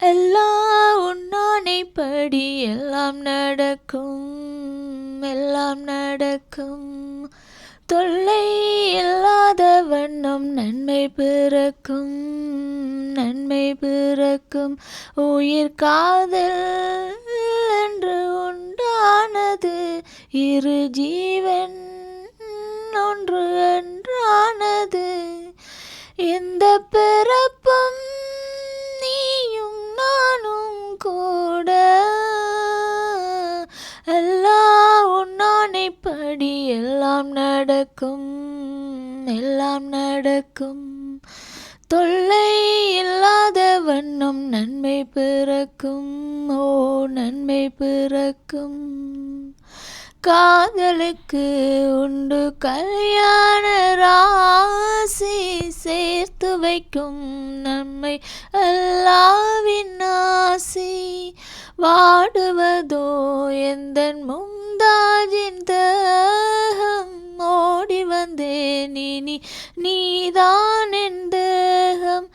எல்லாம் உன்னானைப்படி எல்லாம் நடக்கும் எல்லாம் நடக்கும். தொல்லை இல்லாத வண்ணம் நன்மை பிறக்கும் நன்மை பிறக்கும். உயிர் காதல் என்று உண்டானது இரு ஜீவன் ஒன்று என்றானது. எந்த பிறப்பும் கூட எல்லாம் உன்னானைப்படி எல்லாம் நடக்கும் எல்லாம் நடக்கும். தொல்லை இல்லாத வண்ணம் நன்மை பிறக்கும் ஓ நன்மை பிறக்கும். காதலுக்கு உண்டு கல்யாண ராசி சேர்த்து வைக்கும் நன்மை அல்லாவின் வாடுவதோ எந்த முந்தாஜின் தேகம் ஓடி வந்தேன். இனி நீதான் என் தேகம்?